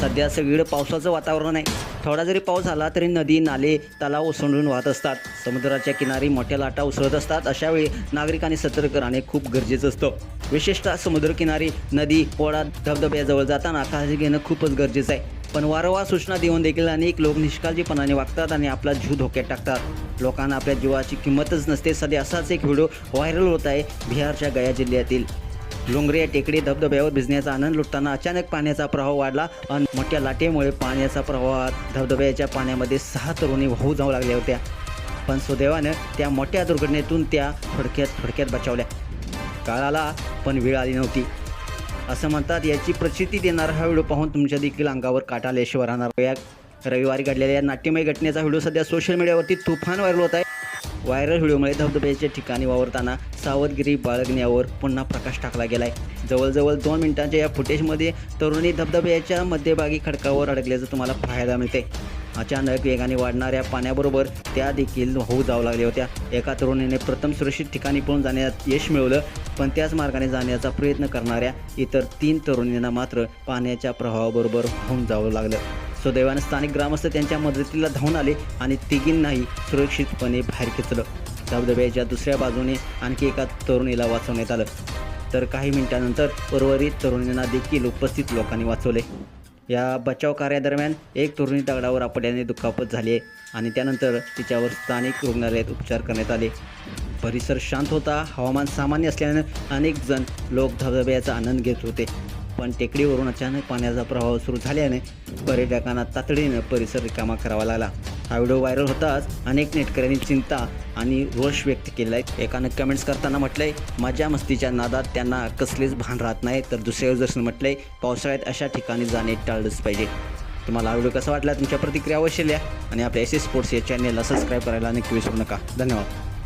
सध्या सगळीकडे पावसाचं वातावरण आहे. थोडा जरी पाऊस आला तरी नदी नाले तलाव ओसंडून वाहत असतात. समुद्राच्या किनारी मोठ्या लाटा उसळत असतात. अशावेळी नागरिकांनी सतर्क राहणे खूप गरजेचं असतं. विशेषतः समुद्रकिनारी नदी ओढा धबधब्याजवळ जाताना काळजी घेणं खूपच गरजेचं आहे. पण वारंवार सूचना देऊन देखील अनेक लोक निष्काळजीपणाने वागतात आणि आपला जीव धोक्यात टाकतात. लोकांना आपल्या जीवाची किंमतच नसते. सध्या असाच एक व्हिडिओ व्हायरल होत आहे बिहारच्या गया जिल्ह्यातील. डोंगरे या टेकडी धबधब्यावर भिजण्याचा आनंद लुटताना अचानक पाण्याचा प्रवाह वाढला. आणि मोठ्या लाटेमुळे पाण्याचा प्रवाहात धबधब्याच्या पाण्यामध्ये सहा तरुणी वाहू जाऊ लागल्या होत्या. पण सुदैवानं त्या मोठ्या दुर्घटनेतून त्या थोडक्यात थोडक्यात बचावल्या. काळ आला पण वेळ आली नव्हती. असं म्हणतात याची प्रचिती देणारा हा व्हिडिओ पाहून तुमच्या देखील अंगावर काटा आल्याशिवाय राहणार. या रविवारी घडलेल्या या नाट्यमय घटनेचा व्हिडिओ सध्या सोशल मीडियावरती तुफान व्हायरल होत आहे. व्हायरल व्हिडिओमुळे धबधब्याच्या ठिकाणी वावरताना सावधगिरी बाळगण्यावर पुन्हा प्रकाश टाकला गेलाय. जवळजवळ दोन मिनिटांच्या या फुटेजमध्ये तरुणी धबधब्याच्या मध्यभागी खडकावर अडकल्याचं तुम्हाला पाहायला मिळते अचानक वेगाने वाढणाऱ्या पाण्याबरोबर त्या देखील होऊ जाऊ लागल्या होत्या. एका तरुणीने प्रथम सुरक्षित ठिकाणी पळून जाण्यात यश मिळवलं पण त्याच मार्गाने जाण्याचा प्रयत्न करणाऱ्या इतर तीन तरुणींना मात्र पाण्याच्या प्रवाहाबरोबर होऊन जावं लागलं. सुदैवाने स्थानिक ग्रामस्थ त्यांच्या मदतीला धावून आले आणि तिघींनाही सुरक्षितपणे बाहेर खेचलं. धबधब्याच्या दुसऱ्या बाजूने आणखी एका तरुणीला वाचवण्यात आलं. तर काही मिनिटांनंतर उर्वरित तरुणींना देखील उपस्थित लोकांनी वाचवले. या बचाव कार्यादरम्यान एक तरुणी दगडावर आपल्याने दुखापत झाली आहे आणि त्यानंतर तिच्यावर स्थानिक रुग्णालयात उपचार करण्यात आले. परिसर शांत होता. हवामान सामान्य असल्यानं अनेक जण लोक धबधब्याचा आनंद घेत होते. पण टेकडीवरून अचानक पाण्याचा प्रवाह सुरू झाल्याने पर्यटकांना तातडीनं परिसर रिकामा करावा लागला. हा व्हिडिओ व्हायरल होताच अनेक नेटकऱ्यांनी चिंता आणि रोष व्यक्त केला आहे. एकानं कमेंट्स करताना म्हटलंय मजा मस्तीच्या नादात त्यांना कसलेच भान राहत नाही. तर दुसऱ्या युजर्सनं म्हटलंय पावसाळ्यात अशा ठिकाणी जाणे टाळलंच पाहिजे. तुम्हाला हा व्हिडिओ कसा वाटला? तुमच्या प्रतिक्रिया अवश्य लिहा आणि आपल्या एस एस स्पोर्ट्स या चॅनेलला सबस्क्राईब करायला नक्की विसरू नका. धन्यवाद.